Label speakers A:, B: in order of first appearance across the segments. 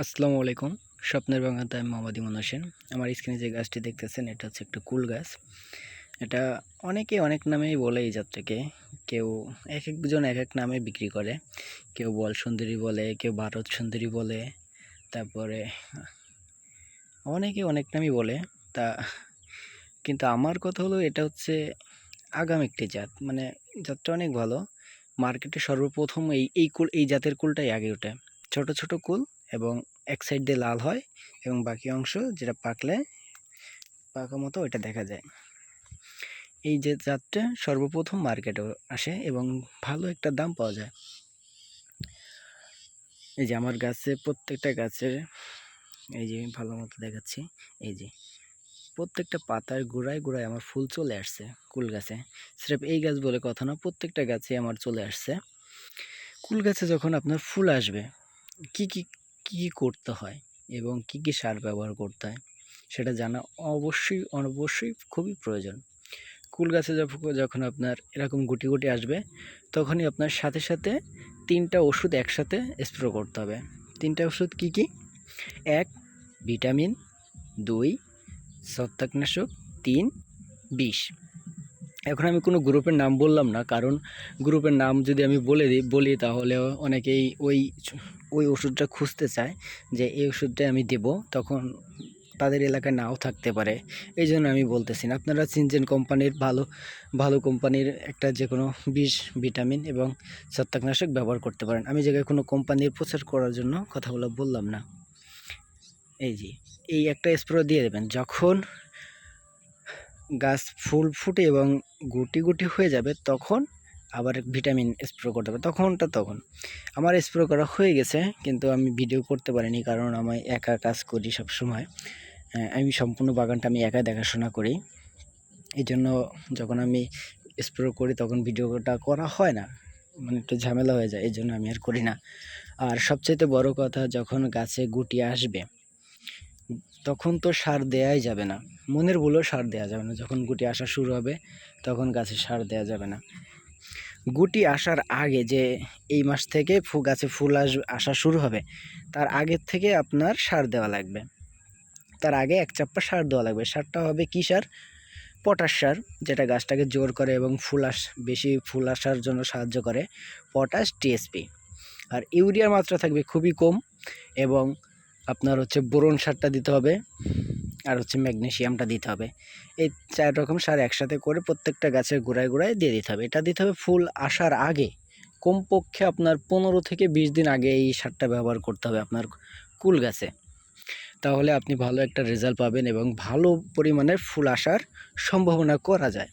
A: আসসালামু আলাইকুম, স্বপ্নের বাংলাতে আমি মোহাম্মদ ইমন হোসেন। আমার স্ক্রিনে যে গাছটি দেখতেছেন, এটা হচ্ছে একটা কুল গাছ। এটা অনেকে অনেক নামেই বলে এই যাত্রাকে কেউ এক একজন এক এক নামে বিক্রি করে। কেউ বল সুন্দরী বলে, কেউ ভারত সুন্দরী বলে। তারপরে অনেকে অনেক নামই বলে। তা কিন্তু আমার কথা হলো, এটা হচ্ছে আগাম একটি জাত। মানে জাতটা অনেক ভালো। মার্কেটে সর্বপ্রথম এই এই কুল, এই জাতের কুলটাই আগে ওঠে। ছোট ছোট কুল এবং এক সাইড দিয়ে লাল হয় এবং বাকি অংশ যেটা পাকলে পাকা মতো ওইটা দেখা যায়। এই যে জাতটা সর্বপ্রথম মার্কেটে আসে এবং ভালো একটা দাম পাওয়া যায়। এই যে আমার গাছে প্রত্যেকটা গাছের এই যে ভালো মতো দেখাচ্ছি, এই যে প্রত্যেকটা পাতার গোড়ায় গোড়ায় আমার ফুল চলে আসছে কুল গাছে। স্রেফ এই গাছ বলে কথা না, প্রত্যেকটা গাছে আমার চলে আসছে। কুল গাছে যখন আপনার ফুল আসবে, কি কি কি করতে হয় এবং কি কি সার ব্যবহার করতে হয় সেটা জানা অবশ্যই অবশ্যই খুবই প্রয়োজন। কুল গাছে যখন আপনার এরকম গুটি গুটি আসবে, তখনই আপনার সাথে সাথে তিনটা ওষুধ একসাথে স্প্রে করতে হবে। তিনটা ওষুধ কি কি? এক, ভিটামিন, দুই, ছত্রাকনাশক, তিন বিষ এখন আমি কোনো গ্রুপের নাম বললাম না, কারণ গ্রুপের নাম যদি আমি বলে দিই বলি তাহলে অনেকেই ওই ওই ওষুধটা খুঁজতে চায় যে এই ওষুধটা আমি দেব, তখন তাদের এলাকায় নাও থাকতে পারে। এই জন্য আমি বলতেছি না। আপনারা সিনজেন কোম্পানির ভালো ভালো কোম্পানির একটা যে কোনো বিষ, ভিটামিন এবং ছত্রাকনাশক ব্যবহার করতে পারেন। আমি জায়গায় কোনো কোম্পানির প্রচার করার জন্য কথাগুলো বললাম না। এই যে, এই একটা স্প্রে দিয়ে দেবেন। যখন গাছ ফুল ফুটে এবং গুটি গুটি হয়ে যাবে, তখন আবার ভিটামিন স্প্রে করতে হবে। তখনটা তখন। আমার স্প্রে করা হয়ে গেছে, কিন্তু আমি ভিডিও করতে পারিনি কারণ আমি একা কাজ করি সব সময় আমি সম্পূর্ণ বাগানটা আমি একা দেখাশোনা করি। এই জন্য যখন আমি স্প্রে করি তখন ভিডিওটা করা হয় না। মানে একটু ঝামেলা হয়ে যায় এই জন্য আমি আর করি না। আর সবচাইতে বড় কথা, যখন গাছে গুটি আসবে, তখন তো সার দেয়াই যাবে না। মনের ভুলেও সার দেওয়া যাবে না। যখন গুটি আসা শুরু হবে, তখন গাছে সার দেওয়া যাবে না। গুটি আসার আগে যে এই মাস থেকে ফু গাছে ফুল আস, আসা শুরু হবে, তার আগের থেকে আপনার সার দেওয়া লাগবে। তার আগে এক চাপ্পা সার দেওয়া লাগবে। সারটা হবে কী সার? পটাশ সার, যেটা গাছটাকে জোর করে এবং ফুল আস, বেশি ফুল আসার জন্য সাহায্য করে। পটাশ টিএসপি আর ইউরিয়ার মাত্রা থাকবে খুবই কম এবং আপনার হচ্ছে বোরন সারটা দিতে হবে। আর হচ্ছে ম্যাগনেশিয়ামটা দিতে হবে। এই চার রকম সার একসাথে করে প্রত্যেকটা গাছের গোড়ায় গোড়ায় দিয়ে দিতে হবে। এটা দিতে হবে ফুল আসার আগে। কমপক্ষে আপনার পনেরো থেকে বিশ দিন আগে এই সারটা ব্যবহার করতে হবে আপনার কুল গাছে। তাহলে আপনি ভালো একটা রেজাল্ট পাবেন এবং ভালো পরিমাণের ফুল আসার সম্ভাবনা করা যায়।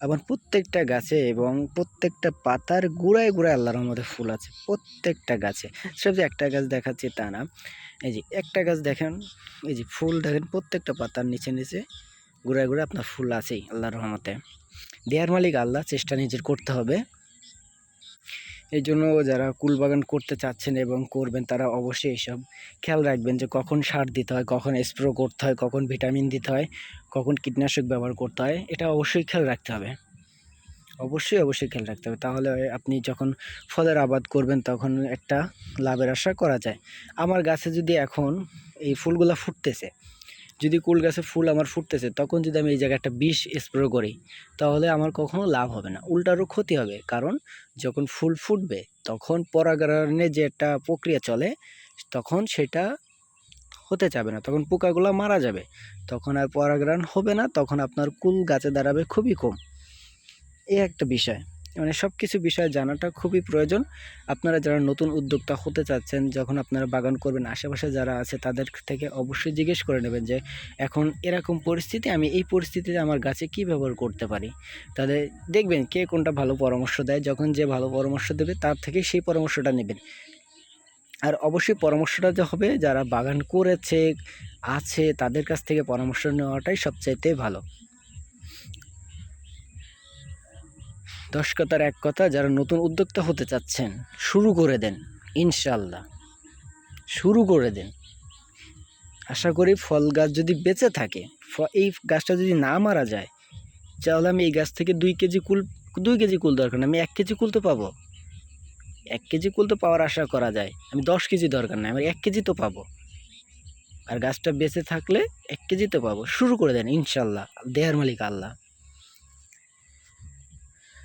A: আবার প্রত্যেকটা গাছে এবং প্রত্যেকটা পাতার গুড়ায় গুড়ায় আল্লাহর মধ্যে ফুল আছে প্রত্যেকটা গাছে। সব যে একটা গাছ দেখাচ্ছে তা না। এই যে একটা গাছ দেখেন, এই যে ফুল দেখেন, প্রত্যেকটা পাতার নিচে নিচে ঘুরায় ঘুরে আপনার ফুল আছেই আল্লাহ রহমতে। দেয়ার মালিক আল্লাহ, চেষ্টা নিজের করতে হবে। এই জন্য যারা কুল বাগান করতে চাচ্ছেন এবং করবেন, তারা অবশ্যই এইসব খেয়াল রাখবেন যে কখন সার দিতে হয়, কখন স্প্রে করতে হয়, কখন ভিটামিন দিতে হয়, কখন কীটনাশক ব্যবহার করতে হয়, এটা অবশ্যই খেয়াল রাখতে হবে। অবশ্যই অবশ্যই খেয়াল রাখতে হবে। তাহলে আপনি যখন ফলের আবাদ করবেন, তখন একটা লাভের আশা করা যায়। আমার গাছে যদি এখন এই ফুলগুলা ফুটতেছে, যদি কুল গাছে ফুল আমার ফুটতেছে, তখন যদি আমি এই জায়গায় একটা বিষ স্প্রে করি, তাহলে আমার কখনো লাভ হবে না। উল্টারও ক্ষতি হবে, কারণ যখন ফুল ফুটবে, তখন পরাগায়নের যে একটা প্রক্রিয়া চলে, তখন সেটা হতে যাবে না। তখন পোকাগুলো মারা যাবে। তখন আর পরাগায়ন হবে না, তখন আপনার কুল গাছে দাঁড়াবে খুবই কম। এই একটা বিষয়। মানে সব কিছু বিষয় জানাটা খুবই প্রয়োজন। আপনারা যারা নতুন উদ্যোক্তা হতে চাচ্ছেন, যখন আপনারা বাগান করবেন, আশেপাশে যারা আছে, তাদের থেকে অবশ্যই জিজ্ঞেস করে নেবেন যে, এখন এরকম পরিস্থিতি, আমি এই পরিস্থিতিতে আমার গাছে কি ব্যবহার করতে পারি? তাদের দেখবেন কে কোনটা ভালো পরামর্শ দেয়। যখন যে ভালো পরামর্শ দেবে, তার থেকে সেই পরামর্শটা নেবেন। আর অবশ্যই পরামর্শটা যে হবে, যারা বাগান করেছে, আছে, তাদের কাছ থেকে পরামর্শ নেওয়াটাই সবচাইতে ভালো। দশ কথার এক কথা, যারা নতুন উদ্যোক্তা হতে চাচ্ছেন, শুরু করে দেন ইনশাল্লাহ শুরু করে দেন। আশা করি ফল গাছ যদি বেঁচে থাকে এই গাছটা যদি না মারা যায়, তাহলে আমি এই গাছ থেকে দুই কেজি কুল, দুই কেজি কুল দরকার আমি এক কেজি কুল তো পাবো। এক কেজি কুল তো পাওয়ার আশা করা যায়, আমি দশ কেজি দরকার নাই আমার এক কেজি তো পাবো। আর গাছটা বেঁচে থাকলে এক কেজি তো পাবো। শুরু করে দেন ইনশাল্লাহ দেয়ার মালিক আল্লাহ।